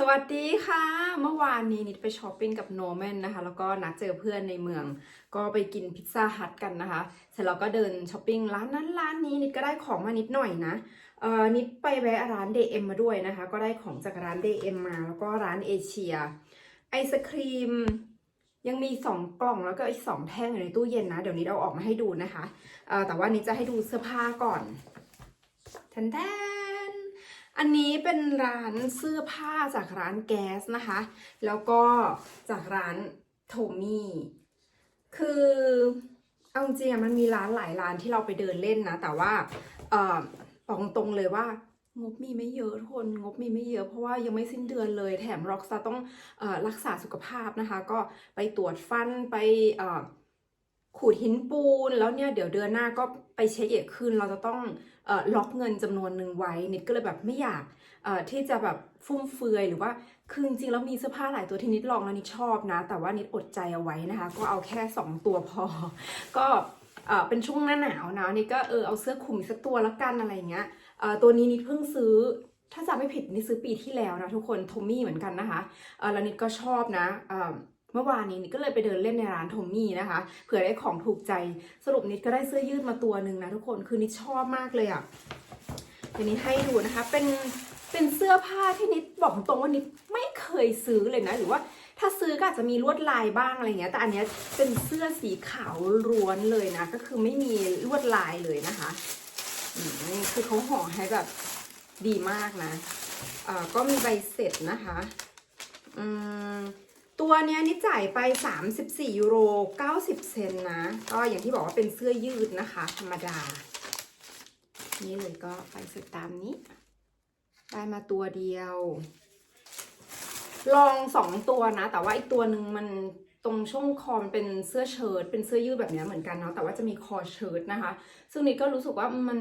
สวัสดีค่ะ เมื่อวานนี้นิดไปช้อปปิ้งกับโนแมนนะคะ แล้วก็นัดเจอเพื่อนในเมือง ก็ไปกินพิซซ่าฮัทกันนะคะ เสร็จแล้วก็เดินช้อปปิ้งร้านนั้นร้านนี้นิดก็ได้ของมานิดหน่อยนะเอ่อนิดไปแวะร้านเดเอ็มมาด้วยนะคะ ก็ได้ของจากร้านเดเอ็มมา แล้วก็ร้านเอเชีย ไอศครีม ยังมีสองกล่องแล้วก็อีกสองแท่งอยู่ในตู้เย็นนะ เดี๋ยวนิดเอาออกมาให้ดูนะคะเอ่อแต่ว่านิดจะให้ดูเสื้อผ้าก่อนแทนแทน อันนี้เป็นร้านเสื้อผ้าจากร้านแก๊สนะคะ แล้วก็จากร้านโทมี่ คือเอาจริงๆมันมีร้านหลายร้านที่เราไปเดินเล่นนะ แต่ว่าเออบอกตรงเลยว่างบมีไม่เยอะทุกคนงบมีไม่เยอะเพราะว่ายังไม่สิ้นเดือนเลยแถมร็อกซาต้องอรักษาสุขภาพนะคะ ก็ไปตรวจฟันไปเอ ขูดหินปูน แล้วเนี่ยเดี๋ยวเดือนหน้าก็ไปเช็คเอกขึ้น เราจะต้องอล็อกเงินจำนวนหนึ่งไว้นิดก็เลยแบบไม่อยากที่จะแบบฟุ่มเฟือยหรือว่าคือจริงแล้วมีเสื้อผ้าหลายตัวที่นิดลองแล้วนิดชอบนะ แต่ว่านิดอดใจเอาไว้นะคะ ก็เอาแค่ 2 ตัวพอ ก็เป็นช่วงหน้าหนาวนะนิดก็เออเอาเสื้อคลุมสักตัวและกันอะไรเงี้ยตัวนี้นิดเพิ่งซื้อถ้าจำไม่ผิดนิดซื้อปีที่แล้วนะทุกคนโทมี่เหมือนกันนะคะแล้วนิดก็ชอบนะ มื่อวานนี้นิดก็เลยไปเดินเล่นในร้านโทมี่นะคะเผื่อได้ของถูกใจสรุปนิดก็ได้เสื้อยืดมาตัวหนึ่งนะทุกคนคือนิดชอบมากเลยอะ่ะเดี๋ยวนี้ให้ดูนะคะเป็นเป็นเสื้อผ้าที่นิดบอกตรงว่านิดไม่เคยซื้อเลยนะหรือว่าถ้าซื้อก็อาจจะมีลวดลายบ้างอะไรเงี้ย แต่อันเนี้ยเป็นเสื้อสีขาวล้วนเลยนะ ก็คือไม่มีลวดลายเลยนะคะนี่คือเขาห่อให้แบบดีมากนะอ่าก็มีใบเสร็จนะคะ อืม ตัวเนี้ยนิดจ่ายไป 34ยูโร90 เซนนะ ก็อย่างที่บอกว่าเป็นเสื้อยืดนะคะ ธรรมดา นี่เลยก็ไปสร็จตามนี้ ได้มาตัวเดียว ลองสองตัวนะ แต่ว่าอีกตัวหนึ่งมันตรงช่วงคอมันเป็นเสื้อเชิ้ตเป็นเสื้อยืดแบบนี้เหมือนกันเนาะแต่ว่าจะมีคอเชิ้ตนะคะ ซึ่งนิดก็รู้สึกว่ามัน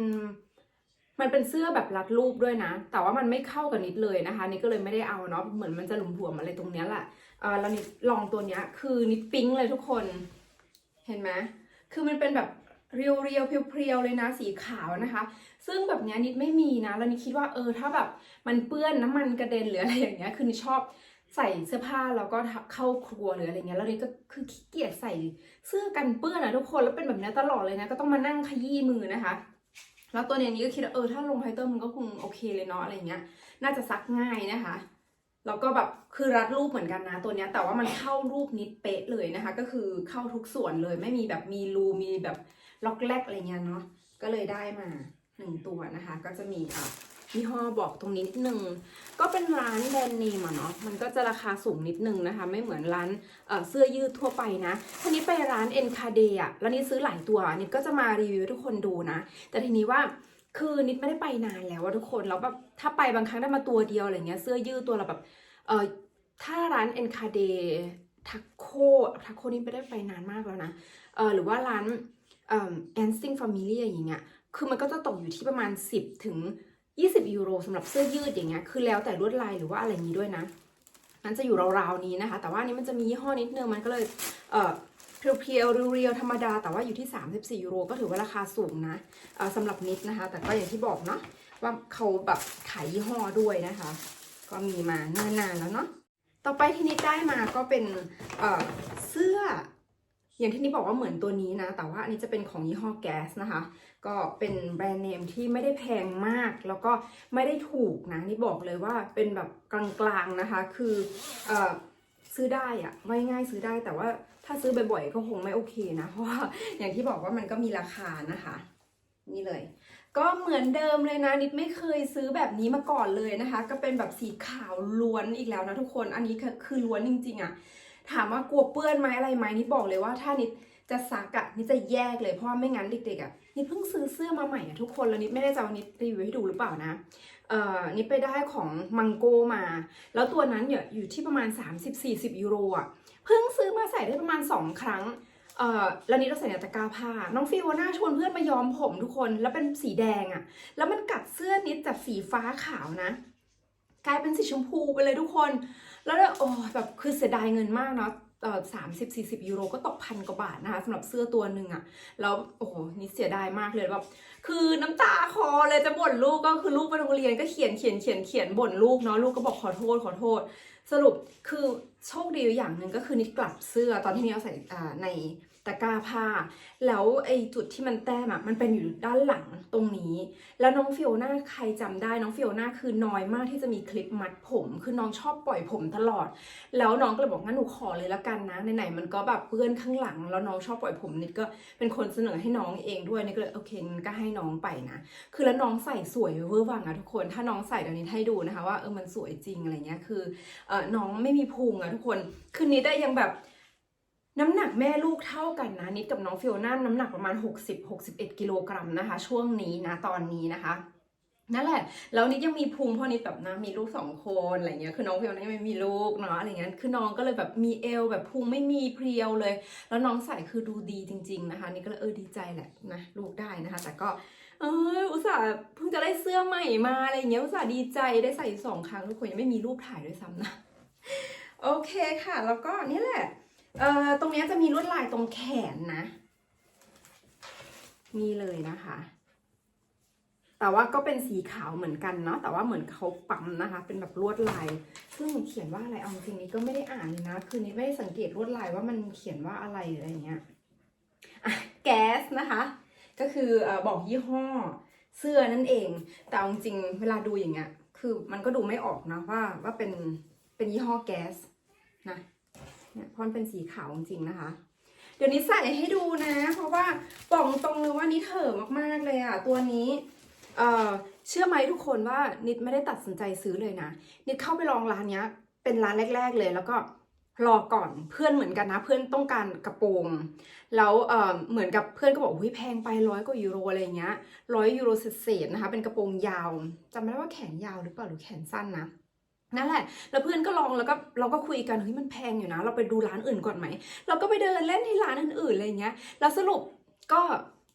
มันเป็นเสื้อแบบรัดรูปด้วยนะ แต่ว่ามันไม่เข้ากับนิดเลยนะคะนิดก็เลยไม่ได้เอาเนาะเหมือนมันจะหลุมหวมอะไรตรงเนี้ยแหละ เออแล้วนิดลองตัวเนี้ยคือนิดปิ๊งเลยทุกคน เห็นไหมคือมันเป็นแบบเรียวเรียวเพียวๆเลยนะสีขาวนะคะ ซึ่งแบบเนี้ยนิดไม่มีนะ แล้วนิดคิดว่าเออถ้าแบบมันเปื้อนน้ำมันกระเด็นหรืออะไรอย่างเงี้ยคือนิดชอบใส่เสื้อผ้าแล้วก็เข้าครัวหรืออะไรเงี้ยแล้วนิดก็คือขี้เกียจใส่เสื้อกันเปื้อนอะทุกคนแล้วเป็นแบบนี้ตลอดเลยนะก็ต้องมานั่งขยี้มือนะคะ แล้วตัวเนี้ยนี้ก็คิดว่าเออถ้าลงไฮเตอร์มันก็คงโอเคเลยเนาะอะไรเงี้ย น่าจะซักง่ายนะคะ แล้วก็แบบคือรัดรูปเหมือนกันนะตัวเนี้ยแต่ว่ามันเข้ารูปนิดเป๊ะเลยนะคะ ก็คือเข้าทุกส่วนเลยไม่มีแบบมีรูมีแบบล็อกแรกอะไรเงี้ยเนาะก็เลยได้มาหนึ่งตัวนะคะ ก็จะมีอะยี่ห้อบอกตรงนี้นิดนึง ก็เป็นร้านแบรนด์เนมอะเนาะมันก็จะราคาสูงนิดนึงนะคะ ไม่เหมือนร้านเอ่อเสื้อยืดทั่วไปนะทีนี้ไปร้านเอ็นคาเดอะแล้วนี่ซื้อหลายตัวนิดก็จะมารีวิวทุกคนดูนะ แต่ทีนี้ว่า คือนิดไม่ได้ไปนานแล้วว่าทุกคนแล้วแบบถ้าไปบางครั้งได้มาตัวเดียวอะไรเงี้ยเสื้อยืดตัวละแบบเออถ้าร้านเอ็นคาเดทักโคทักโคนี่ไม่ได้ไปนานมากแล้วนะเออหรือว่าร้านเอ่อแอนสติงฟามิลี่อย่างเงี้ยคือมันก็จะตกอยู่ที่ประมาณ 10 ถึง 20 ยูโรสำหรับเสื้อยืดอย่างเงี้ยคือแล้วแต่ลวดลายหรือว่าอะไรอย่างงี้ด้วยนะมันจะอยู่ราวๆนี้นะคะ แต่ว่านนี้มันจะมียี่ห้อนิดนึงมันก็เลยเออ เพียวๆเรียวๆธรรมดา แต่ว่าอยู่ที่ 34ยูโรก็ถือว่าราคาสูงนะสำหรับนิดนะคะ แต่ก็อย่างที่บอกเนาะว่าเขาแบบขายยี่ห้อด้วยนะคะ ก็มีมาเนิ่นนานแล้วเนาะต่อไปที่นิดได้มาก็เป็นเสื้ออย่างที่นิดบอกว่าเหมือนตัวนี้นะ แต่ว่าอันนี้จะเป็นของยี่ห้อแก๊สนะคะ ก็เป็นแบรนด์เนมที่ไม่ได้แพงมาก แล้วก็ไม่ได้ถูกนะ นี่บอกเลยว่าเป็นแบบกลางๆนะคะ คือเอ่อซื้อได้อะไม่ง่ายซื้อได้แต่ว่า ถ้าซื้อบ่อยๆก็คงไม่โอเคนะ เพราะว่าอย่างที่บอกว่ามันก็มีราคานะคะ นี่เลย ก็เหมือนเดิมเลยนะนิดไม่เคยซื้อแบบนี้มาก่อนเลยนะคะ ก็เป็นแบบสีขาวล้วนอีกแล้วนะทุกคน อันนี้คือล้วนจริง ๆอะถามว่ากลัวเปื้อนไหมอะไรไหมนิดบอกเลยว่าถ้านิดจะซักอะนิดจะแยกเลยเพราะว่าไม่งั้นเด็กๆอะนิดเพิ่งซื้อเสื้อมาใหม่อะทุกคนแล้วนิดไม่ได้จะเอานิดรีวิวให้ดูหรือเปล่านะ เอ่อนิดไปได้ของมังโกมา แล้วตัวนั้นเนี่ยอยู่ที่ประมาณ 30-40 ยูโรอะเพิ่งซื้อมาใส่ได้ประมาณ 2 ครั้งเอ่อแล้วนี่เราใส่ในตะกร้าผ้า น้องฟิวน่าชวนเพื่อนมาย้อมผมทุกคน แล้วเป็นสีแดงอะแล้วมันกัดเสื้อนิดจากสีฟ้าขาวนะ กลายเป็นสีชมพูไปเลยทุกคน แล้วเนี่ยโอ้แบบคือเสียดายเงินมากเนาะ สามสิบสี่สิบยูโรก็ตกพันกว่าบาทนะคะสำหรับเสื้อตัวหนึ่งอะแล้วโอ้โหนี่เสียดายมากเลยแบบคือน้ำตาคอเลยจะบ่นลูกก็คือลูกไปโรงเรียนก็เขียนเขียนเขียนเขียนบ่นลูกเนาะลูกก็บอกขอโทษขอโทษ สรุปคือโชคดีอย่างหนึ่งก็คือนิดกลับเสื้อตอนที่นิดเอาใส่ใน ตะกร้าผ้า แล้วไอ้จุดที่มันแต้มอะมันเป็นอยู่ด้านหลังตรงนี้ แล้วน้องฟิโอน่าใครจำได้น้องฟิโอน่าคือน้อยมากที่จะมีคลิปมัดผม คือน้องชอบปล่อยผมตลอด แล้วน้องก็เลยบอกงั้นหนูขอเลยละกันนะไหนๆมันก็แบบเปื้อนข้างหลัง แล้วน้องชอบปล่อยผมนิดก็เป็นคนเสนอให้น้องเองด้วยนิดก็เลยโอเคงก็ให้น้องไปนะคือแล้วน้องใส่สวยเวอร์วังอะทุกคน ถ้าน้องใส่เดี๋ยวนี้ให้ดูนะคะว่าเออมันสวยจริงอะไรเงี้ยคือเออน้องไม่มีพุงอะทุกคนคือนิดได้ยังแบบ น้ำหนักแม่ลูกเท่ากันนะ นิดกับน้องฟิโอน่าน้ำหนักประมาณ 60-61 กิโลกรัมนะคะ ช่วงนี้นะตอนนี้นะคะนั่นแหละแล้วนิดยังมีพุงเพราะนิดแบบนะมีลูกสองคนอะไรเงี้ยคือน้องฟิโอน่ายังไม่มีลูกเนาะอะไรเงี้ยคือน้องก็เลยแบบมีเอวแบบพุงไม่มีเพรียวเลย แล้วน้องใส่คือดูดีจริง ๆ นะคะนี่ก็เลยเออดีใจแหละนะลูกได้นะคะ แต่ก็เอออุตส่าห์เพิ่งจะได้เสื้อใหม่มาอะไรเงี้ยอุตส่าห์ดีใจได้ใส่สองครั้งทุกคนยังไม่มีรูปถ่ายด้วยซ้ำนะโอเคค่ะ แล้วก็นี่แหละ เอ่อตรงนี้จะมีลวดลายตรงแขนนะนี่เลยนะคะ แต่ว่าก็เป็นสีขาวเหมือนกันเนาะแต่ว่าเหมือนเขาปั๊มนะคะ เป็นแบบลวดลาย ซึ่งเขียนว่าอะไรเอาจริงนี้ก็ไม่ได้อ่านเลยนะ คือนี้ไม่ได้สังเกตลวดลายว่ามันเขียนว่าอะไรหรืออะไรเงี้ยแก๊สนะคะ ก็คืออบอกยี่ห้อเสื้อนั่นเอง แต่เอาจริงๆเวลาดูอย่างเงี้ย คือมันก็ดูไม่ออกนะว่าว่าเป็นเป็นยี่ห้อแก๊สนะ เนี่ยพราะมันเป็นสีขาวจริงๆนะคะ เดี๋ยวนี้ใส่ให้ดูนะ เพราะว่าบอกตรงเลยว่านี่เถอะมากๆเลยอะตัวนี้เอ่อเชื่อไหมทุกคนว่านิดไม่ได้ตัดสินใจซื้อเลยนะ นิดเข้าไปลองร้านเนี้ย เป็นร้านแรก ๆ เลยแล้วก็รอก่อนเพื่อนเหมือนกันนะ เพื่อนต้องการกระโปรงแล้วเอ่อเหมือนกับเพื่อนก็บอกอุ้ยแพงไปร้อยกว่ายูโรอะไรเงี้ยร้อยยูโรเศษๆนะคะ เป็นกระโปรงยาวจำไม่ได้ว่าแขนยาวหรือเปล่าหรือแขนสั้นนะ นั่นแหละ แล้วเพื่อนก็ลองแล้วก็เราก็คุยกันเฮ้ยมันแพงอยู่นะ เราไปดูร้านอื่นก่อนไหม เราก็ไปเดินเล่นที่ร้านอื่นๆอะไรเงี้ย แล้วสรุปก็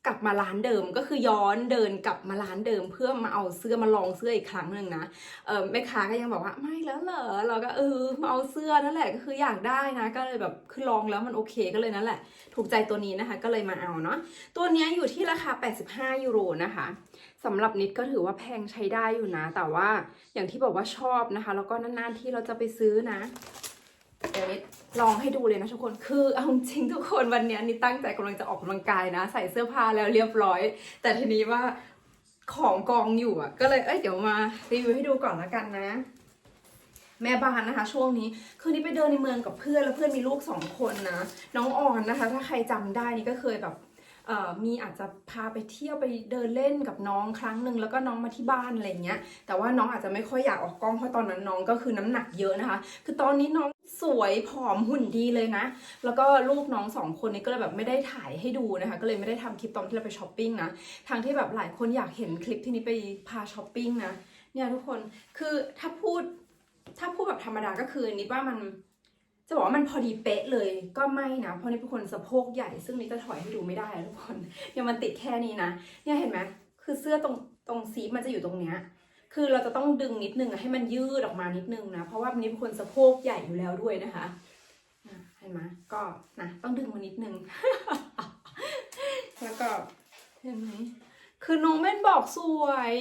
กลับมาร้านเดิมก็คือย้อนเดินกลับมาร้านเดิม เพื่อมาเอาเสื้อมาลองเสื้ออีกครั้งหนึ่งนะเออแม่ค้าก็ยังบอกว่าไม่แล้วเหรอเราก็เออมาเอาเสื้อนั่นแหละก็คืออยากได้นะ ก็เลยแบบคือลองแล้วมันโอเคก็เลยนั่นแหละ ถูกใจตัวนี้นะคะ ก็เลยมาเอาเนาะตัวนี้อยู่ที่ราคา 85ยูโรนะคะ สำหรับนิดก็ถือว่าแพงใช้ได้อยู่นะ แต่ว่าอย่างที่บอกว่าชอบนะคะ แล้วก็นานๆที่เราจะไปซื้อนะ เดี๋ยวนิดลองให้ดูเลยนะทุกคนคือเอาจริงทุกคนวันนี้นิดตั้งใจกำลังจะออกกำลังกายนะ ใส่เสื้อผ้าแล้วเรียบร้อย แต่ทีนี้ว่าของกองอยู่อะ ก็เลยเอ้ยเดี๋ยวมารีวิวให้ดูก่อนละกันนะ แม่บ้านนะคะ ช่วงนี้คือนี่ไปเดินในเมืองกับเพื่อนแล้วเพื่อนมีลูกสองคนนะน้องออนนะคะ ถ้าใครจำได้นี่ก็เคยแบบ มีอาจจะพาไปเที่ยวไปเดินเล่นกับน้องครั้งหนึ่งแล้วก็น้องมาที่บ้านอะไรเงี้ย แต่ว่าน้องอาจจะไม่ค่อยอยากออกกล้องเพราะตอนนั้นน้องก็คือน้ำหนักเยอะนะคะ คือตอนนี้น้องสวยผอมหุ่นดีเลยนะ แล้วก็ลูกน้องสองคนนี้ก็เลยแบบไม่ได้ถ่ายให้ดูนะคะ ก็เลยไม่ได้ทำคลิปตอนที่เราไปช้อปปิ้งนะ ทางที่แบบหลายคนอยากเห็นคลิปที่นี้ไปพาช้อปปิ้งนะ เนี่ยทุกคน คือถ้าพูด ถ้าพูดแบบธรรมดาก็คือนิดว่ามัน จะบอกว่ามันพอดีเป๊ะเลยก็ไม่นะเพราะนี่เป็นคนสะโพกใหญ่ ซึ่งนี่จะถอยให้ดูไม่ได้ทุกคนเนี่ยมันติดแค่นี้นะเนี่ยเห็นไหมคือเสื้อตรงตรงซีฟมันจะอยู่ตรงเนี้ยคือเราจะต้องดึงนิดนึงให้มันยืดออกมานิดนึงนะเพราะว่านี่เป็นคนสะโพกใหญ่อยู่แล้วด้วยนะคะเห็นไหมก็นะต้องดึงมานิดนึงแล้วก็เห็นไหม คือน้องแม่นบอกสวย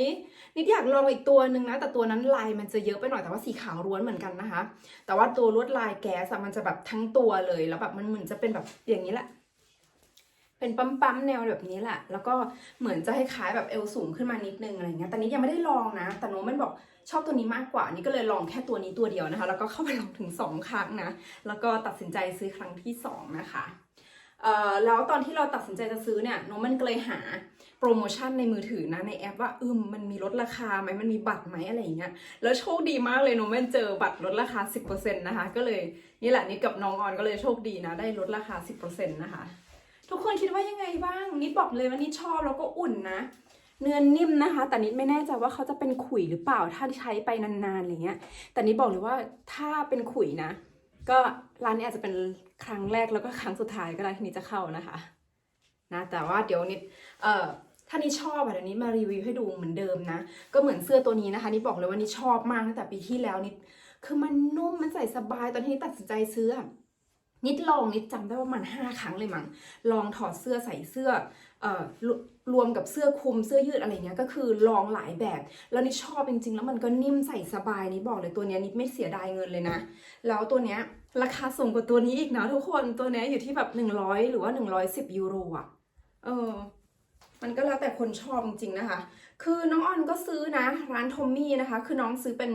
นิดอยากลองอีกตัวหนึ่งนะ แต่ตัวนั้นลายมันจะเยอะไปหน่อยแต่ว่าสีขาวล้วนเหมือนกันนะคะ แต่ว่าตัวลวดลายแก๊สอะมันจะแบบทั้งตัวเลยแล้วแบบมันเหมือนจะเป็นแบบอย่างนี้แหละเป็นปั๊มๆแนวแบบนี้แหละ แล้วก็เหมือนจะให้คล้ายๆแบบเอวสูงขึ้นมานิดนึงอะไรเงี้ย แต่นี้ยังไม่ได้ลองนะ แต่โน้มมันบอกชอบตัวนี้มากกว่า นี่ก็เลยลองแค่ตัวนี้ตัวเดียวนะคะ แล้วก็เข้าไปลองถึงสองครั้งนะ แล้วก็ตัดสินใจซื้อครั้งที่สองนะคะ เอ่อ แล้วตอนที่เราตัดสินใจจะซื้อเนี่ยโน้มมันก็เลยหา โปรโมชั่นในมือถือนะในแอปว่าอืมมันมีลดราคาไหมมันมีบัตรไหมอะไรอย่างเงี้ยแล้วโชคดีมากเลยโนแมนเจอบัตรลดราคา 10%นะคะ ก็เลยนี่แหละนิดกับน้องออนก็เลยโชคดีนะ ได้ลดราคา 10%นะคะ ทุกคนคิดว่ายังไงบ้างนิดบอกเลยว่านิดชอบแล้วก็อุ่นนะเนื้อนิ่มนะคะ แต่นิดไม่แน่ใจว่าเขาจะเป็นขุยหรือเปล่าถ้าใช้ไปนานๆอะไรเงี้ย แต่นิดบอกเลยว่าถ้าเป็นขุยนะ ก็ร้านนี้อาจจะเป็นครั้งแรกแล้วก็ครั้งสุดท้ายก็ได้ที่นิดจะเข้านะคะ นะแต่ว่าเดี๋ยวนิดเอ่อ ถ้านี่ชอบอะเดี๋ยวนี้มารีวิวให้ดูเหมือนเดิมนะ ก็เหมือนเสื้อตัวนี้นะคะ นี่บอกเลยว่านี่ชอบมากตั้งแต่ปีที่แล้วนี่คือมันนุ่มมันใส่สบายตอนที่นิตัดสินใจซื้อนิดลองนิดจำได้ว่ามันห้าครั้งเลยมั้งลองถอดเสื้อใส่เสื้อเอ่อรวมกับเสื้อคลุมเสื้อยืดอะไรเงี้ยก็คือลองหลายแบบ แล้วนิดชอบจริงๆ แล้วมันก็นิ่มใส่สบายนิดบอกเลยตัวเนี้ยนิดไม่เสียดายเงินเลยนะ แล้วตัวเนี้ยราคาสูงกว่าตัวนี้อีกนะทุกคนตัวเนี้ยอยู่ที่แบบ100หรือว่า110ยูโรอะเออ มันก็แล้วแต่คนชอบจริงๆนะคะ คือน้องออนก็ซื้อนะ ร้านทอมมี่นะคะ คือน้องซื้อเป็น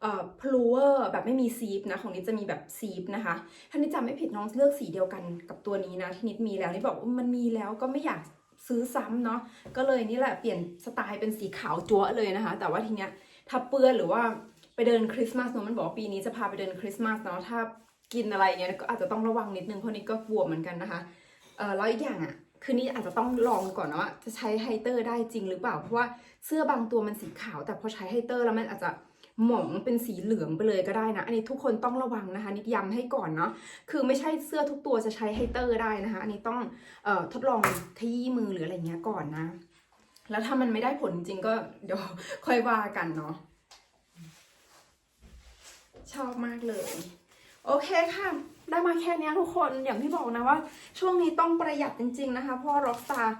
เอ่อพลูเวอร์แบบไม่มีซีฟนะ ของนิดจะมีแบบซีฟนะคะ ถ้านิดจำไม่ผิดน้องเลือกสีเดียวกันกับตัวนี้นะที่นิดมีแล้วนิดบอกว่ามันมีแล้วก็ไม่อยากซื้อซ้ำเนาะ ก็เลยนี่แหละเปลี่ยนสไตล์เป็นสีขาวจั๊วะเลยนะคะ แต่ว่าทีเนี้ยถ้าเปื้อนหรือว่าไปเดินคริสต์มาสเนาะมันบอกปีนี้จะพาไปเดินคริสต์มาสเนาะถ้ากินอะไรเงี้ยก็อาจจะต้องระวังนิดนึงเพราะนิดก็กลัวเหมือนกันนะคะ เออแล้วอีกอย่างอะ คือนี่อาจจะต้องลองก่อนนะว่าจะใช้ไฮเตอร์ได้จริงหรือเปล่า เพราะว่าเสื้อบางตัวมันสีขาว แต่พอใช้ไฮเตอร์แล้วมันอาจจะหมองเป็นสีเหลืองไปเลยก็ได้นะ อันนี้ทุกคนต้องระวังนะคะ นิดย้ำให้ก่อนเนาะ คือไม่ใช่เสื้อทุกตัวจะใช้ไฮเตอร์ได้นะคะ อันนี้ต้องเอ่อทดลองขยี้มือหรืออะไรเงี้ยก่อนนะ แล้วถ้ามันไม่ได้ผลจริงก็เดี๋ยวค่อยว่ากันเนาะ ชอบมากเลย โอเคค่ะ ได้มาแค่นี้ทุกคนอย่างที่บอกนะว่า ช่วงนี้ต้องประหยัดจริง ๆนะคะ เพราะร็อกสตาร์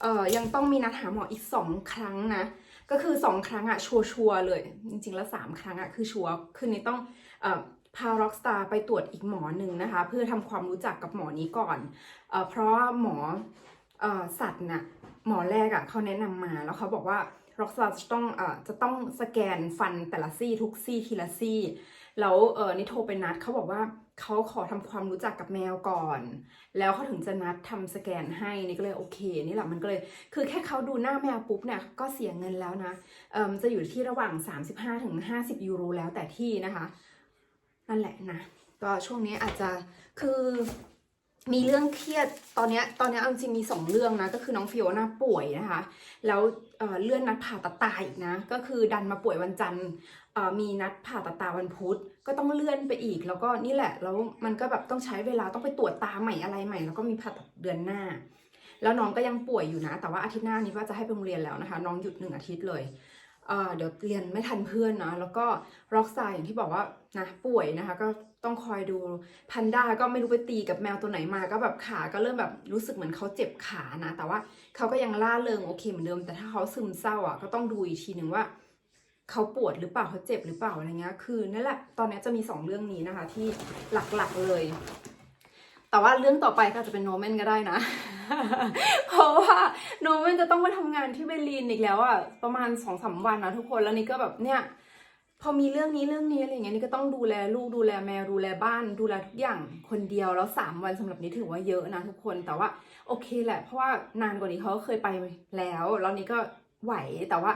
เอ่อยังต้องมีนัดหาหมออีก 2 ครั้งนะ ก็คือ 2 ครั้งอะชัวร์ๆเลย จริงๆ แล้ว 3 ครั้งอะคือชัวร์คือนี้ต้องเอ่อพาร็อกสตาร์ไปตรวจอีกหมอหนึ่งนะคะ เพื่อทำความรู้จักกับหมอนี้ก่อนเอ่อเพราะว่าหมอเอ่อสัตว์น่ะหมอแรกอะเขาแนะนำมาแล้วเขาบอกว่าร็อกสตาร์จะต้องเอ่อจะต้องสแกนฟันแต่ละซี่ทุกซี่ทีละซี่ แล้วเออนี่โทรไปนัดเขาบอกว่าเขาขอทำความรู้จักกับแมวก่อน แล้วเขาถึงจะนัดทำสแกนให้นี่ก็เลยโอเค นี่แหละมันก็เลย คือแค่เขาดูหน้าแมวปุ๊บเนี่ยก็เสียเงินแล้วนะเอ่มจะอยู่ที่ระหว่าง 35ถึง50 ยูโรแล้วแต่ที่นะคะ นั่นแหละนะ ก็ช่วงนี้อาจจะคือมีเรื่องเครียดตอนนี้ตอนนี้เอาจริงๆมีสองเรื่องนะก็คือน้องฟิโอน่าป่วยนะคะ แล้วเเลื่อนนัดผ่าตัดตาอีกนะ ก็คือดันมาป่วยวันจันทร์ มีนัดผ่าตัดตาวันพุธก็ต้องเลื่อนไปอีก แล้วก็นี่แหละ แล้วมันก็แบบต้องใช้เวลาต้องไปตรวจตาใหม่อะไรใหม่ แล้วก็มีผ่าตัดเดือนหน้า แล้วน้องก็ยังป่วยอยู่นะ แต่ว่าอาทิตย์หน้านี้ว่าจะให้ไปโรงเรียนแล้วนะคะ น้องหยุดหนึ่งอาทิตย์เลยเเดี๋ยวเรียนไม่ทันเพื่อนนะ แล้วก็ร็อกไซอย่างที่บอกว่านะป่วยนะคะ ก็ต้องคอยดูพันด้าก็ไม่รู้ไปตีกับแมวตัวไหนมา ก็แบบขาก็เริ่มแบบรู้สึกเหมือนเขาเจ็บขานะ แต่ว่าเขาก็ยังล่าเริงโอเคเหมือนเดิม แต่ถ้าเขาซึมเศร้าอะก็ต้องดูอีกทีหนึ่งว่า เขาปวดหรือเปล่าเขาเจ็บหรือเปล่าอะไรเงี้ยคือนั่นแหละตอนนี้จะมีสองเรื่องนี้นะคะ ที่หลักๆเลย แต่ว่าเรื่องต่อไปก็จะเป็นโนเมนก็ได้นะ เพราะว่าโนเมนจะต้องไปทำงานที่เบลินอีกแล้วอะประมาณสองสามวันนะทุกคนแล้วนี่ก็แบบเนี่ยพอมีเรื่องนี้เรื่องนี้อะไรเงี้ยนี่ก็ต้องดูแลลูกดูแลแมวดูแลบ้านดูแลทุกอย่างคนเดียวแล้วสามวันสำหรับนี้ถือว่าเยอะนะทุกคนแต่ว่าโอเคแหละเพราะว่านานกว่านี้เขาเคยไปแล้วแล้วนี่ก็ไหวแต่ว่า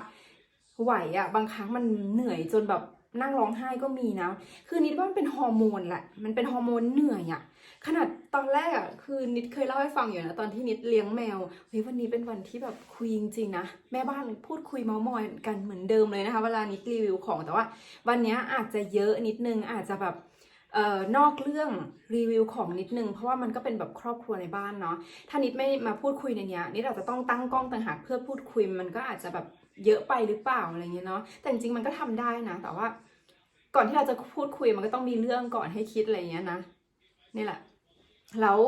ไหวอะบางครั้งมันเหนื่อยจนแบบนั่งร้องไห้ก็มีนะ คือนิดว่ามันเป็นฮอร์โมนแหละ มันเป็นฮอร์โมนเหนื่อยอะขนาดตอนแรกอะคือนิดเคยเล่าให้ฟังอยู่นะตอนที่นิดเลี้ยงแมว เฮ้ยวันนี้เป็นวันที่แบบคุยจริงๆนะ แม่บ้านพูดคุยเมาส์มอยกันเหมือนเดิมเลยนะคะ เวลานิดรีวิวของแต่ว่า วันนี้อาจจะเยอะนิดนึงอาจจะแบบเอ่อนอกเรื่องรีวิวของนิดนึง เพราะว่ามันก็เป็นแบบครอบครัวในบ้านเนาะถ้านิดไม่มาพูดคุยในเนี้ยนิดอาจจะต้องตั้งกล้องต่างหากเพื่อพูดคุยมันก็อาจจะแบบ เยอะไปหรือเปล่าอะไรเงี้ยเนาะแต่จริงๆมันก็ทำได้นะ แต่ว่า ก่อนที่เราจะพูดคุยมันก็ต้องมีเรื่องก่อนให้คิดอะไรเงี้ยนะนี่แหละ แล้ว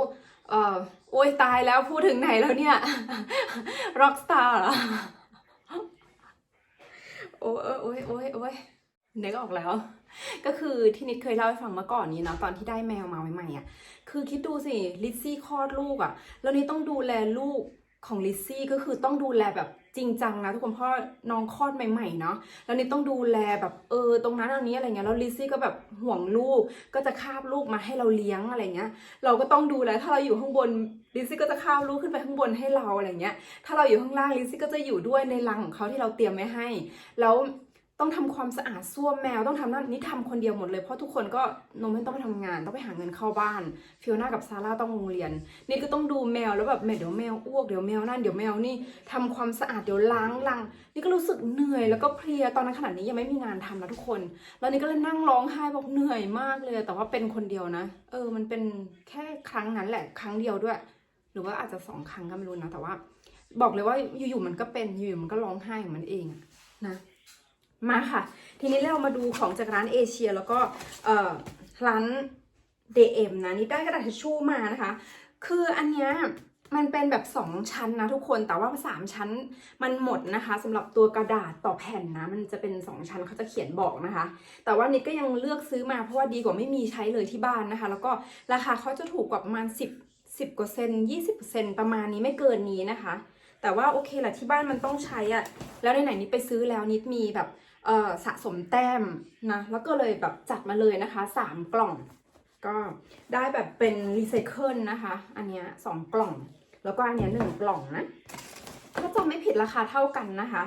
เออโอ้ยตายแล้วพูดถึงไหนแล้วเนี่ยร็อกสตาร์เหรอโอ้ยโอ้ยโอ้ยโอ้ยนึกออกแล้ว ก็คือที่นิดเคยเล่าให้ฟังมื่อก่อนนี้เนาะตอนที่ได้แมวมาใหม่ๆอะ คือคิดดูสิลิซซี่คลอดลูกอะ แล้วนี่ต้องดูแลลูกของลิซซี่ก็คือต้องดูแลแบบ จริงจังนะทุกคนเพราะน้องคลอดใหม่ๆเนาะแล้วนี่ต้องดูแลแบบเออตรงนั้นตรงนี้อะไรเงี้ยแล้วลิซซี่ก็แบบห่วงลูกก็จะคาบลูกมาให้เราเลี้ยงอะไรเงี้ย เราก็ต้องดูแลถ้าเราอยู่ข้างบนลิซซี่ก็จะคาบลูกขึ้นไปข้างบนให้เราอะไรเงี้ย ถ้าเราอยู่ข้างล่างลิซซี่ก็จะอยู่ด้วยในรังของเขาที่เราเตรียมไว้ให้ แล้ว ต้องทำความสะอาดส้วมแมวต้องทำนั่นนี่ทำคนเดียวหมดเลยเพราะทุกคนก็นมไม่ต้องไปทำงานต้องไปหาเงินเข้าบ้านฟิโอน่ากับซาร่าต้องโรงเรียน นี่ก็ต้องดูแมวแล้วแบบแม่เดี๋ยวแมวอ้วกเดี๋ยวแมวนั่นเดี๋ยวแมวนี่ทำความสะอาดเดี๋ยวล้างรัง นี่ก็รู้สึกเหนื่อยแล้วก็เพลียตอนนั้นขนาดนี้ยังไม่มีงานทำนะทุกคน แล้วนี่ก็เลยนั่งร้องไห้บอกเหนื่อยมากเลย แต่ว่าเป็นคนเดียวนะ เออมันเป็นแค่ครั้งนั้นแหละครั้งเดียวด้วย หรือว่าอาจจะสองครั้งก็ไม่รู้นะแต่ว่า บอกเลยว่าอยู่ๆมันก็เป็นอยู่ๆมันก็ร้องไห้ของมันเองนะ มาค่ะ ทีนี้เรามาดูของจากร้านเอเชียแล้วก็เอ่อร้าน DM นะนี่ได้กระดาษทิชชู่มานะคะ คืออันเนี้ยมันเป็นแบบ 2 ชั้นนะทุกคนแต่ว่า 3 ชั้นมันหมดนะคะสำหรับตัวกระดาษต่อแผ่นนะ มันจะเป็น 2 ชั้นเขาจะเขียนบอกนะคะ แต่ว่านิดก็ยังเลือกซื้อมาเพราะว่าดีกว่าไม่มีใช้เลยที่บ้านนะคะ แล้วก็ราคาเขาจะถูกกว่าประมาณ 10 10กว่าเซน20เซนประมาณนี้ไม่เกินนี้นะคะ แต่ว่าโอเคแหละที่บ้านมันต้องใช้อะแล้วในไหนนิดไปซื้อแล้วนิดมีแบบ สะสมแต้มนะแล้วก็เลยแบบจัดมาเลยนะคะ 3 กล่อง ก็ได้แบบเป็นรีไซเคิลนะคะ อันเนี้ยสองกล่อง แล้วก็อันเนี้ยหนึ่งกล่องนะถ้าจำไม่ผิดราคาเท่ากันนะคะ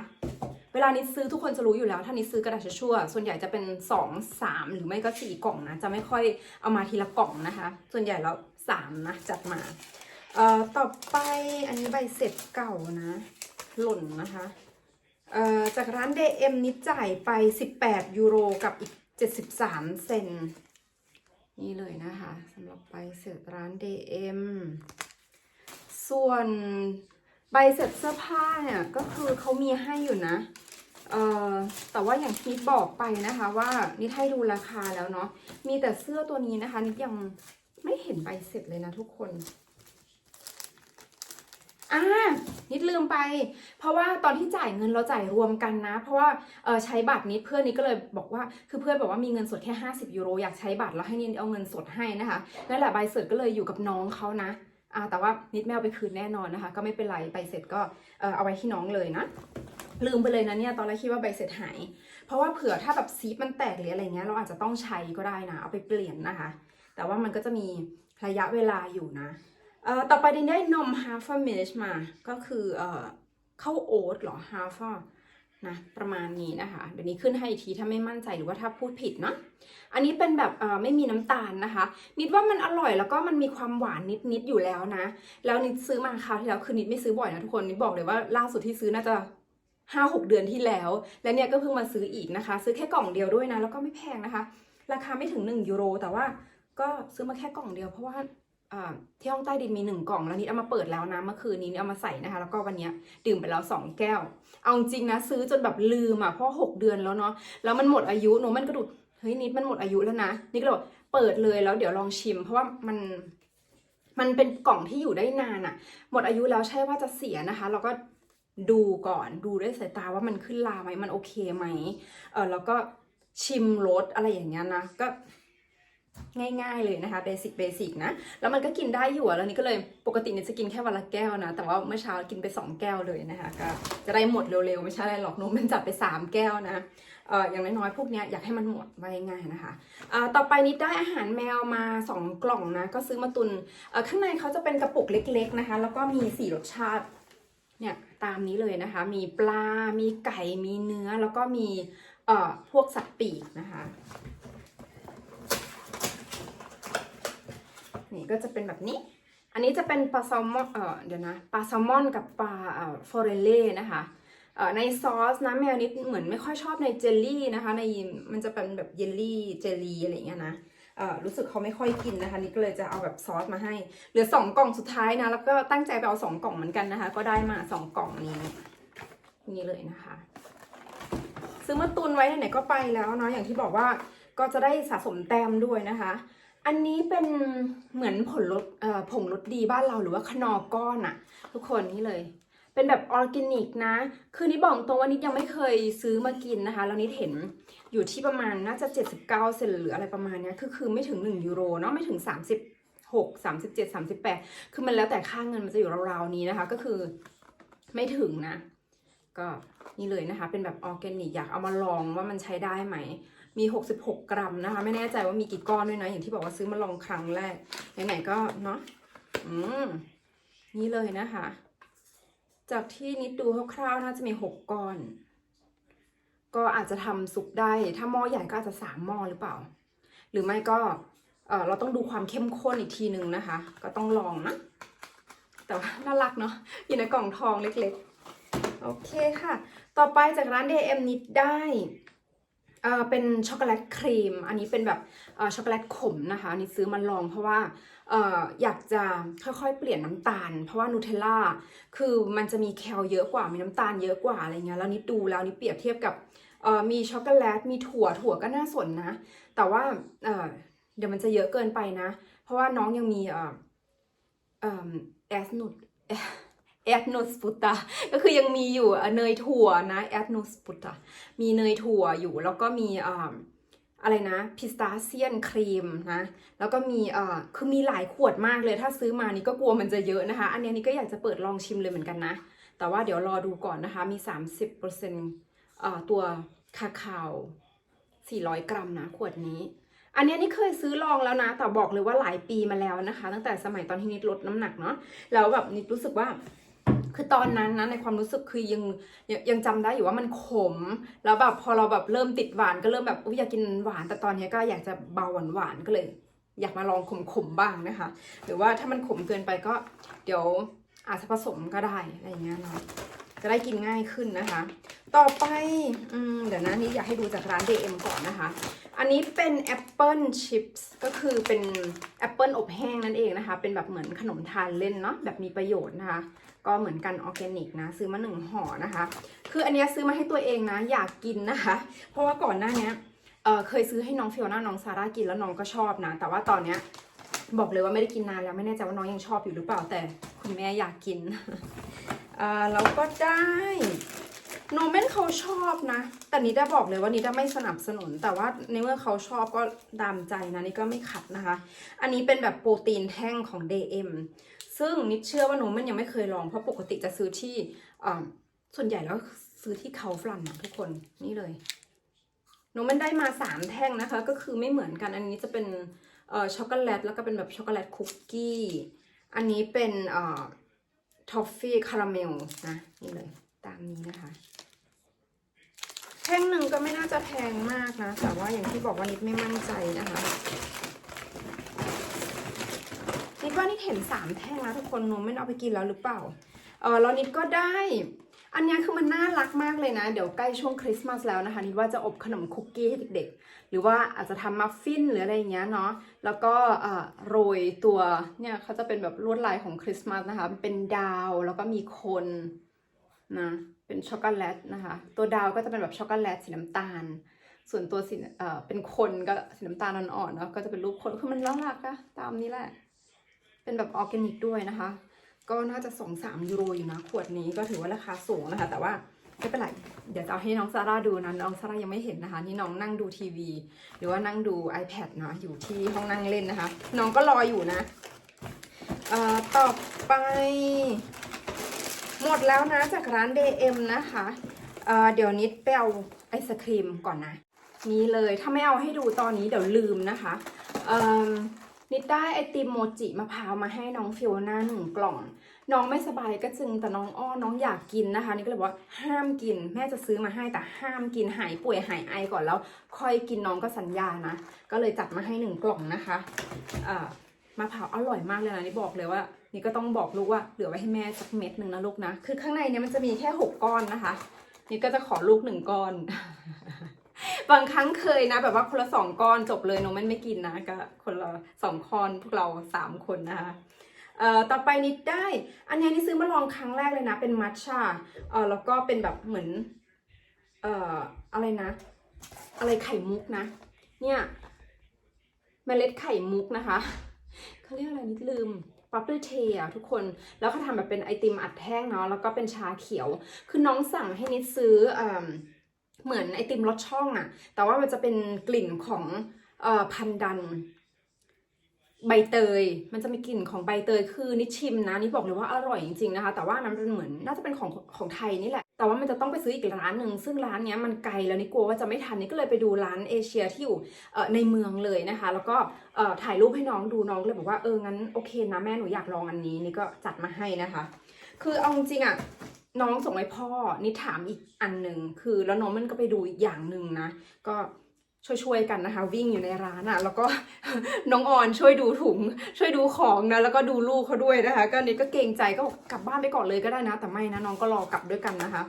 เวลานิดซื้อทุกคนจะรู้อยู่แล้ว ถ้านิดซื้อกระดาษชชู่อะส่วนใหญ่จะเป็นสองสามหรือไม่ก็สี่กล่องนะ จะไม่ค่อยเอามาทีละกล่องนะคะ ส่วนใหญ่แล้วสามนะจัดมาเอ่อต่อไปอันนี้ใบเสร็จเก่านะ หล่นนะคะ จากร้าน DM นิดจ่ายไป 18 ยูโรกับอีก 73 เซน นี่เลยนะคะสำหรับใบเสร็จร้าน DM ส่วนใบเสร็จเสื้อผ้าเนี่ยก็คือเขามีให้อยู่นะ เอ่อ แต่ว่าอย่างที่บอกไปนะคะว่านิดให้ดูราคาแล้วเนาะ มีแต่เสื้อตัวนี้นะคะนิดยังไม่เห็นใบเสร็จเลยนะทุกคน อ่านิดลืมไป เพราะว่าตอนที่จ่ายเงินเราจ่ายรวมกันนะ เพราะว่าเออใช้บัตรนิดเพื่อนนิดก็เลยบอกว่าคือเพื่อนบอกว่ามีเงินสดแค่ 50 ยูโรอยากใช้บัตรแล้วให้นิดเอาเงินสดให้นะคะนั่นแหละใบเสร็จก็เลยอยู่กับน้องเขานะอ่าแต่ว่านิดไม่เอาไปคืนแน่นอนนะคะ ก็ไม่เป็นไรใบเสร็จก็เออเอาไว้ที่น้องเลยนะลืมไปเลยนะเนี่ยตอนแรกคิดว่าใบเสร็จหาย เพราะว่าเผื่อถ้าแบบซีฟมันแตกหรืออะไรเงี้ยเราอาจจะต้องใช้ก็ได้นะ เอาไปเปลี่ยนนะคะ แต่ว่ามันก็จะมีระยะเวลาอยู่นะ เอ่อต่อไปดินได้นม half a milk มา ก็คือเอ่อข้าวโอ๊ตเหรอ half a นะประมาณนี้นะคะ เดี๋ยวนี้ขึ้นให้อีกทีถ้าไม่มั่นใจหรือว่าถ้าพูดผิดเนาะอันนี้เป็นแบบไม่มีน้ำตาลนะคะ นิดว่ามันอร่อยแล้วก็มันมีความหวานนิดๆอยู่แล้วนะ แล้วนิดซื้อมาคราวที่แล้วคือนิดไม่ซื้อบ่อยนะทุกคนนิดบอกเลยว่าล่าสุดที่ซื้อน่าจะห้าหกเดือนที่แล้ว และเนี่ยก็เพิ่งมาซื้ออีกนะคะ ซื้อแค่กล่องเดียวด้วยนะ แล้วก็ไม่แพงนะคะ ราคาไม่ถึง1ยูโร แต่ว่าก็ซื้อมาแค่กล่องเดียวเพราะว่า ที่ห้องใต้ดินมีหนึ่งกล่องแล้วนิดเอามาเปิดแล้วนะเมื่อคืนนี้นิดเอามาใส่นะคะ แล้วก็วันนี้ดื่มไปแล้วสองแก้ว เอาจริงนะซื้อจนแบบลืมอะเพราะหกเดือนแล้วเนาะแล้วมันหมดอายุหนูมันกระดุดเฮ้ยนิดมันหมดอายุแล้วนะนิดก็เลยบอกเปิดเลยแล้วเดี๋ยวลองชิม เพราะว่ามันมันเป็นกล่องที่อยู่ได้นานอะ หมดอายุแล้วใช่ว่าจะเสียนะคะ เราก็ดูก่อนดูด้วยสายตาว่ามันขึ้นลาไหมมันโอเคไหมเออแล้วก็ชิมรสอะไรอย่างเงี้ยนะก็ ง่ายๆเลยนะคะเบสิกเบสิกนะ แล้วมันก็กินได้อยู่แล้วนี่ก็เลยปกติเนี่ยจะกินแค่วันละแก้วนะ แต่ว่าเมื่อเช้ากินไป 2 แก้วเลยนะคะ ก็จะได้หมดเร็วๆ ไม่ใช่อะไรหรอกนุ่มมันจัดไป 3 แก้วนะเอออย่างน้อยๆพวกเนี้ยอยากให้มันหมดไว้ง่ายนะคะเอ่อต่อไปนิดได้อาหารแมวมา 2 กล่องนะ ก็ซื้อมาตุนเอ่อข้างในเขาจะเป็นกระปุกเล็ก ๆนะคะ แล้วก็มีสี่รสชาติเนี่ยตามนี้เลยนะคะ มีปลา มีไก่ มีเนื้อ แล้วก็มีเอ่อพวกสัตว์ปีกนะคะ นี่ก็จะเป็นแบบนี้ อันนี้จะเป็นปลาแซลมอนเออเดี๋ยวนะปลาแซลมอนกับปลาเอ่อฟอเรเล่นะคะเอ่อในซอสนะแมวนิดเหมือนไม่ค่อยชอบในเจลลี่นะคะในมันจะเป็นแบบเยลลี่เจลลี่อะไรอย่างเงี้ยนะเอ่อรู้สึกเขาไม่ค่อยกินนะคะนี่ก็เลยจะเอาแบบซอสมาให้เหลือสองกล่องสุดท้ายนะแล้วก็ตั้งใจไปเอาสองกล่องเหมือนกันนะคะ ก็ได้มาสองกล่องนี้นี่เลยนะคะซื้อมาตุนไว้ไหนๆก็ไปแล้วเนาะอย่างที่บอกว่าก็จะได้สะสมแต้มด้วยนะคะ อันนี้เป็นเหมือนผลลดผงลดดีบ้านเราหรือว่าขนอก้อนอะทุกคนนี่เลย เป็นแบบออร์แกนิกนะ คือนิดบอกตรงว่านิดยังไม่เคยซื้อมากินนะคะแล้วนิดเห็นอยู่ที่ประมาณน่าจะ 79 เซนหรืออะไรประมาณเนี้ยคือคือไม่ถึง 1 ยูโรเนาะไม่ถึง 36 37 38 คือมันแล้วแต่ค่าเงินมันจะอยู่ราวๆนี้นะคะ ก็คือไม่ถึงนะ ก็นี่เลยนะคะ เป็นแบบออร์แกนิกอยากเอามาลองว่ามันใช้ได้ไหม มี 66 กรัมนะคะ ไม่แน่ใจว่ามีกี่ก้อนด้วยนะ อย่างที่บอกว่าซื้อมาลองครั้งแรก ไหนๆก็เนาะอืมนี่เลยนะคะ จากที่นิดดูคร่าวๆน่าจะมี 6 ก้อน ก็อาจจะทำซุปได้ ถ้าหม้อใหญ่ก็อาจจะ 3 หม้อหรือเปล่า หรือไม่ก็เออเราต้องดูความเข้มข้นอีกทีนึงนะคะ ก็ต้องลองนะ แต่ว่าน่ารักเนาะ อยู่ในกล่องทองเล็กๆ โอเคค่ะ ต่อไปจากร้าน DM นิดได้ เอ่อเป็นช็อกโกแลตครีม อันนี้เป็นแบบเออช็อกโกแลตขมนะคะอันนี่ซื้อมาลองเพราะว่าเอ่ออยากจะค่อยๆเปลี่ยนน้ำตาล เพราะว่านูเทลล่าคือมันจะมีแคลเยอะกว่ามีน้ำตาลเยอะกว่าอะไรเงี้ยแล้วนิดดูแล้วนิดเปรียบเทียบกับเอ่อมีช็อกโกแลตมีถั่วถั่วก็น่าสนนะ แต่ว่าเอ่อเดี๋ยวมันจะเยอะเกินไปนะ เพราะว่าน้องยังมีเอ่อเอ่อแอสนุด แอดโนสปุตตาก็คือยังมีอยู่เนยถั่วนะแอดโนสปุตตามีเนยถั่วอยู่แล้วก็มีอะไรนะพิสตาเซียนครีมนะแล้วก็มีเอ่อคือมีหลายขวดมากเลยถ้าซื้อมานี่ก็กลัวมันจะเยอะนะคะ อันนี้นี่ก็อยากจะเปิดลองชิมเลยเหมือนกันนะ แต่ว่าเดี๋ยวรอดูก่อนนะคะ มี 30%เอ่อตัวคาคาว 400 กรัมนะ ขวดนี้ อันนี้นี่เคยซื้อลองแล้วนะ แต่บอกเลยว่าหลายปีมาแล้วนะคะ ตั้งแต่สมัยตอนที่นิดลดน้ำหนักเนาะแล้วแบบนิดรู้สึกว่า คือตอนนั้นนะในความรู้สึกคือยังยังยังจำได้อยู่ว่ามันขม แล้วแบบพอเราแบบเริ่มติดหวานก็เริ่มแบบอุ๊ยอยากกินหวาน แต่ตอนนี้ก็อยากจะเบาหวานหวานก็เลย อยากมาลองขมๆบ้างนะคะ หรือว่าถ้ามันขมเกินไปก็เดี๋ยวอาจจะผสมก็ได้อะไรเงี้ยเนาะจะได้กินง่ายขึ้นนะคะ ต่อไปอืมเดี๋ยวนะนี่อยากให้ดูจากร้าน DM ก่อนนะคะ อันนี้เป็นแอปเปิลชิพส์ก็คือเป็นแอปเปิลอบแห้งนั่นเองนะคะ เป็นแบบเหมือนขนมทานเล่นเนาะแบบมีประโยชน์นะคะ ก็เหมือนกันออร์แกนิกนะ ซื้อมาหนึ่งห่อนะคะ คืออันนี้ซื้อมาให้ตัวเองนะ อยากกินนะคะ เพราะว่าก่อนหน้านี้เเคยซื้อให้น้องฟิโอน่าน้องซาร่ากินแล้วน้องก็ชอบนะ แต่ว่าตอนเนี้ยบอกเลยว่าไม่ได้กินนานแล้วไม่แน่ใจว่าน้องยังชอบอยู่หรือเปล่าแต่คุณแม่อยากกินอ่าแล้วก็ได้โนเมนเขาชอบนะ แต่นิดาบอกเลยว่านิดาไม่สนับสนุน แต่ว่าในเมื่อเขาชอบก็ตามใจนะนี่ก็ไม่ขัดนะคะ อันนี้เป็นแบบโปรตีนแท่งของ DM ซึ่งนิดเชื่อว่าโนเมนยังไม่เคยลองเพราะปกติจะซื้อที่ส่วนใหญ่แล้วซื้อที่เขาฟลันนะทุกคนนี่เลยโนเมนได้มาสามแท่งนะคะ ก็คือไม่เหมือนกัน อันนี้จะเป็นช็อกโกแลตแล้วก็เป็นแบบช็อกโกแลตคุกกี้ อันนี้เป็นทอฟฟี่คาราเมลนะนี่เลยตามนี้นะคะ แท่งหนึ่งก็ไม่น่าจะแพงมากนะ แต่ว่าอย่างที่บอกว่านิดไม่มั่นใจนะคะ นิดว่านิดเห็นสามแท่งนะทุกคนนมไม่เอาไปกินแล้วหรือเปล่า เออแล้วนิดก็ได้ อันนี้คือมันน่ารักมากเลยนะ เดี๋ยวใกล้ช่วงคริสต์มาสแล้วนะคะ นิดว่าจะอบขนมคุกกี้ให้เด็กๆ หรือว่าอาจจะทำมัฟฟินหรืออะไรอย่างเงี้ยเนาะ แล้วก็เอ่อโรยตัวเนี่ยเขาจะเป็นแบบลวดลายของคริสต์มาสนะคะ เป็นดาวแล้วก็มีคนนะ เป็นช็อกโกแลตนะคะ ตัวดาวก็จะเป็นแบบช็อกโกแลตสีน้ำตาล ส่วนตัวสีเอ่อเป็นคนก็สีน้ำตาลอ่อนๆเนาะ ก็จะเป็นรูปคน คือมันน่ารักอะตามนี้แหละ เป็นแบบออร์แกนิกด้วยนะคะ ก็น่าจะสองสามยูโรอยู่นะ ขวดนี้ก็ถือว่าราคาสูงนะคะ แต่ว่าไม่เป็นไร เดี๋ยวจะเอาให้น้องซาร่าดูนะ น้องซาร่ายังไม่เห็นนะคะ นี่น้องนั่งดูทีวี หรือว่านั่งดู iPad เนาะอยู่ที่ห้องนั่งเล่นนะคะ น้องก็รออยู่นะเอ่อต่อไป หมดแล้วนะจากร้าน DM นะคะเอ่อเดี๋ยวนิดไปเอาไอศครีมก่อนนะ นี่เลยถ้าไม่เอาให้ดูตอนนี้เดี๋ยวลืมนะคะเอ่อ นิดได้ไอติมโมจิมะพร้าวมาให้น้องฟิโอน่าหนึ่งกล่อง น้องไม่สบายก็จึงแต่น้องอ้อน้องอยากกินนะคะ นี่ก็เลยบอกว่าห้ามกินแม่จะซื้อมาให้แต่ห้ามกินหายป่วยหายไอก่อนแล้ว ค่อยกินน้องก็สัญญานะ ก็เลยจัดมาให้หนึ่งกล่องนะคะอ่ามะพร้าวอร่อยมากเลยนะนี่บอกเลยว่า นี่ก็ต้องบอกลูกว่าเหลือไว้ให้แม่สักเม็ดหนึ่งนะลูกนะ คือข้างในเนี่ยมันจะมีแค่หกก้อนนะคะ นี่ก็จะขอลูกหนึ่งก้อน บางครั้งเคยนะ แบบว่าคนละสองก้อนจบเลยน้องมันไม่กินนะก็คนละสองก้อนพวกเราสามคนนะคะเอ่อต่อไปนิดได้ อันนี้นี่ซื้อมาลองครั้งแรกเลยนะ เป็นมัทฉะเอ่อแล้วก็เป็นแบบเหมือนเอ่ออะไรนะ อะไรไข่มุกนะ เนี่ยเมล็ดไข่มุกนะคะเขาเรียกอะไรนิดลืมปัปเปอร์เทอะทุกคน แล้วเขาทำแบบเป็นไอติมอัดแท่งเนาะแล้วก็เป็นชาเขียว คือน้องสั่งให้นิดซื้ออ่อ เหมือนไอติมรสช่องอะแต่ว่ามันจะเป็นกลิ่นของเอ่อพันดัน ใบเตย มันจะมีกลิ่นของใบเตยคือนิชิมนะนี่บอกเลยว่าอร่อยจริงๆนะคะ แต่ว่านั้นเป็นเหมือนน่าจะเป็นของของไทยนี่แหละ แต่ว่ามันจะต้องไปซื้ออีกร้านหนึ่งซึ่งร้านเนี้ยมันไกลแล้วนี่กลัวว่าจะไม่ทันนี่ก็เลยไปดูร้านเอเชียที่อยู่ในเมืองเลยนะคะ แล้วก็ถ่ายรูปให้น้องดูน้องเลยบอกว่าเอองั้นโอเคนะแม่หนูอยากลองอันนี้นี่ก็จัดมาให้นะคะ คือเอาจริงอะ น้องส่งให้พ่อนี่ถามอีกอันหนึ่งคือแล้วน้องมันก็ไปดูอีกอย่างหนึ่งนะ ก็ช่วยๆกันนะคะ วิ่งอยู่ในร้านอะแล้วก็น้องออนช่วยดูถุง ช่วยดูของนะแล้วก็ดูลูกเขาด้วยนะคะ ก็นี่ก็เกรงใจก็กลับบ้านไปก่อนเลยก็ได้นะ แต่ไม่นะน้องก็รอกลับด้วยกันนะคะ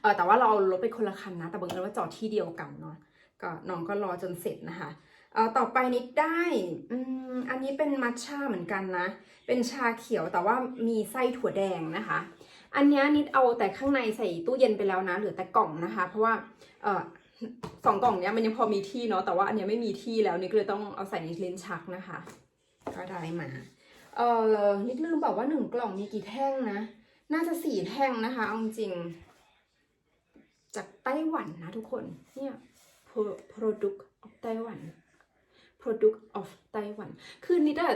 เออแต่ว่าเราเอารถไปคนละคันนะ แต่บังเอิญว่าจอดที่เดียวกันเนาะก็น้องก็รอจนเสร็จนะคะเอ่อต่อไปนิดได้อืมอันนี้เป็นมัทฉะเหมือนกันนะ เป็นชาเขียวแต่ว่ามีไส้ถั่วแดงนะคะ อันเนี้ยนิดเอาแต่ข้างในใส่ตู้เย็นไปแล้วนะเหลือแต่กล่องนะคะ เพราะว่าเออสองกล่องเนี้ยมันยังพอมีที่เนาะแต่ว่าอันเนี้ยไม่มีที่แล้วนี่ก็เลยต้องเอาใส่ในลิ้นชักนะคะก็ได้มาเออนิดลืมบอกว่าหนึ่งกล่องมีกี่แท่งนะ น่าจะสี่แท่งนะคะเอาจริงๆจากไต้หวันนะทุกคนเนี่ย Pro- product of ไต้หวัน product of ไต้หวันคือนิดอะ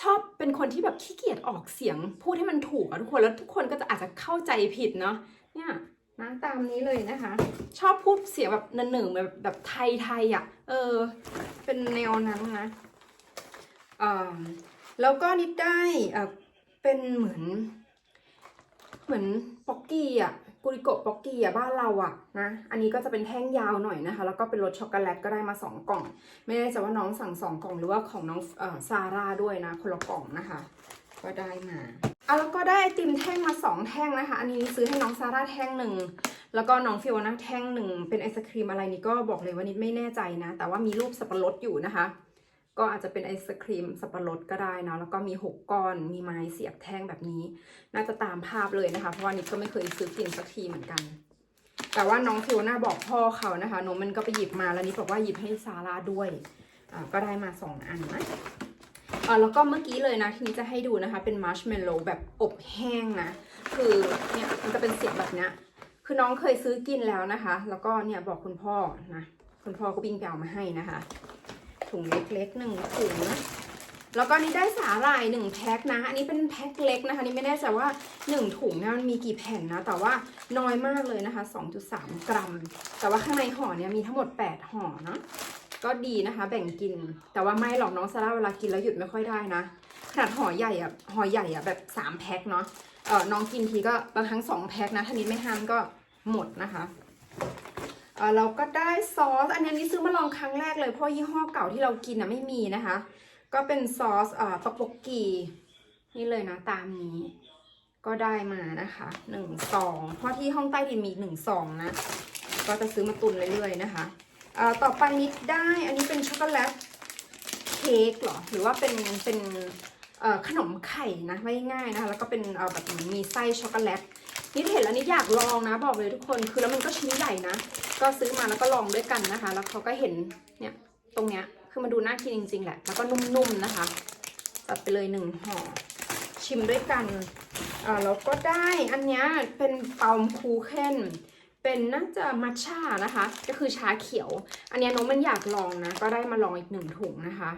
ชอบเป็นคนที่แบบขี้เกียจออกเสียง พูดให้มันถูกอะทุกคนแล้วทุกคนก็จะอาจจะเข้าใจผิดเนาะเนี่ยนะตามนี้เลยนะคะ ชอบพูดเสียงแบบหนึ่งแบบแบบไทยๆอะเออ เป็นแนวนั้นนะอ่าแล้วก็นิดได้เออเป็นเหมือน เหมือนป๊อกกี้อะ กุริโกะป๊อกกี้อะบ้านเราอะนะ อันนี้ก็จะเป็นแท่งยาวหน่อยนะคะ แล้วก็เป็นรสช็อกโกแลตก็ได้มาสองกล่อง ไม่ได้จะว่าน้องสั่งสองกล่องหรือว่าของน้องเออซาร่าด้วยนะ คนละกล่องนะคะ ก็ได้มาอะแล้วก็ได้ไอติมแท่งมาสองแท่งนะคะ อันนี้ซื้อให้น้องซาร่าแท่งหนึ่งแล้วก็น้องฟิวนะแท่งหนึ่งเป็นไอศครีมอะไรนี่ก็บอกเลยว่านิดไม่แน่ใจนะ แต่ว่ามีรูปสับปะรดอยู่นะคะ ก็อาจจะเป็นไอศครีมสับปะรดก็ได้นะแล้วก็มี6ก้อนมีไม้เสียบแท่งแบบนี้ น่าจะตามภาพเลยนะคะ เพราะว่านิดก็ไม่เคยซื้อกินสักทีเหมือนกัน แต่ว่าน้องฟิวน่าบอกพ่อเขานะคะนมมันก็ไปหยิบมาแล้วนิดบอกว่าหยิบให้ซาร่าด้วยอ่าก็ได้มา2อันนะอ่าแล้วก็เมื่อกี้เลยนะที่นี้จะให้ดูนะคะ เป็นมาร์ชเมลโล่แบบอบแห้งนะ คือเนี่ยมันจะเป็นเสียงแบบเนี้ยคือน้องเคยซื้อกินแล้วนะคะ แล้วก็เนี่ยบอกคุณพ่อนะ คุณพ่อก็วิ่งไปเอามาให้นะคะ ถุงเล็กๆหนึ่งถุงแล้วก็นี่ได้สาหร่ายหนึ่งแพ็คนะ อันนี้เป็นแพ็คเล็กนะคะ นี่ไม่แน่ใจว่าหนึ่งถุงเนี่ยมันมีกี่แผ่นนะ แต่ว่าน้อยมากเลยนะคะ 2.3 กรัม แต่ว่าข้างในห่อเนี่ยมีทั้งหมด 8 ห่อเนาะ ก็ดีนะคะ แบ่งกิน แต่ว่าไม่หรอกน้องซาร่าเวลากินแล้วหยุดไม่ค่อยได้นะ ขนาดห่อใหญ่อะห่อใหญ่อะแบบ 3 แพ็คเนาะ เออน้องกินทีก็บางครั้ง 2 แพ็คนะ ถ้านี้ไม่ห้ามก็หมดนะคะ เออเราก็ได้ซอส อันนี้นี่ซื้อมาลองครั้งแรกเลยเพราะยี่ห้อเก่าที่เรากินอะไม่มีนะคะ ก็เป็นซอสเอ่อตอกบกีนี่เลยนะตามนี้ก็ได้มานะคะหนึ่งซองเพราะที่ห้องใต้ดินมีหนึ่งซองนะ ก็จะซื้อมาตุนเรื่อยๆนะคะเอ่อต่อไปนิดได้อันนี้เป็นช็อกโกแลตเค้กหรอหรือว่าเป็นเป็นเอ่อขนมไข่นะไม่ง่ายๆนะคะ แล้วก็เป็นเอ่อแบบมีไส้ช็อกโกแลต นิดเห็นแล้วนิดอยากลองนะบอกเลยทุกคนคือแล้วมันก็ชิ้นใหญ่นะ ก็ซื้อมาแล้วก็ลองด้วยกันนะคะ แล้วเขาก็เห็นเนี่ยตรงเนี้ยคือมันดูน่ากินจริง ๆ แหละ แล้วก็นุ่มๆนะคะจัดไปเลยหนึ่งห่อชิมด้วยกันอ่าแล้วก็ได้อันเนี้ยเป็นเปาคูเคนเป็นน่าจะมัทฉะนะคะ ก็คือชาเขียว อันเนี้ยน้องมันอยากลองนะ ก็ได้มาลองอีกหนึ่งถุงนะคะ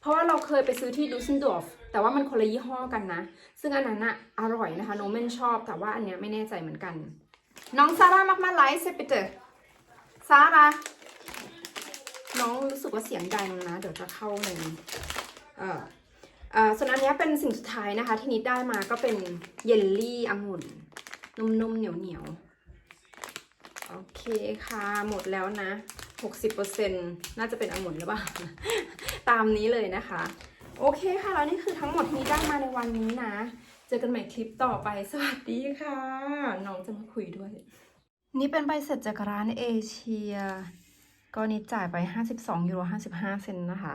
เพราะว่าเราเคยไปซื้อที่ดูซินดอร์ฟ แต่ว่ามันคนละยี่ห้อกันนะ ซึ่งอันนั้นอะอร่อยนะคะโนเมนชอบ แต่ว่าอันเนี้ยไม่แน่ใจเหมือนกัน น้องซาร่ามากมาไลฟ์เซปิเตอร์ซาร่าน้องรู้สึกว่าเสียงดังนะ เดี๋ยวจะเข้าในเอ่อเอ่อส่วนอันนี้เป็นสิ่งสุดท้ายนะคะ ที่นิดได้มาก็เป็นเยลลี่องุ่นนุ่มๆเหนียวๆโอเคค่ะหมดแล้วนะ 60%น่าจะเป็นองุ่นหรือเปล่า ตามนี้เลยนะคะ โอเคค่ะแล้วนี่คือทั้งหมดที่ได้มาในวันนี้นะ เจอกันใหม่คลิปต่อไป สวัสดีค่ะ น้องจะมาคุยด้วย นี่เป็นใบเสร็จจากร้านเอเชียก็นี่จ่ายไป 52ยูโร55 เซนนะคะ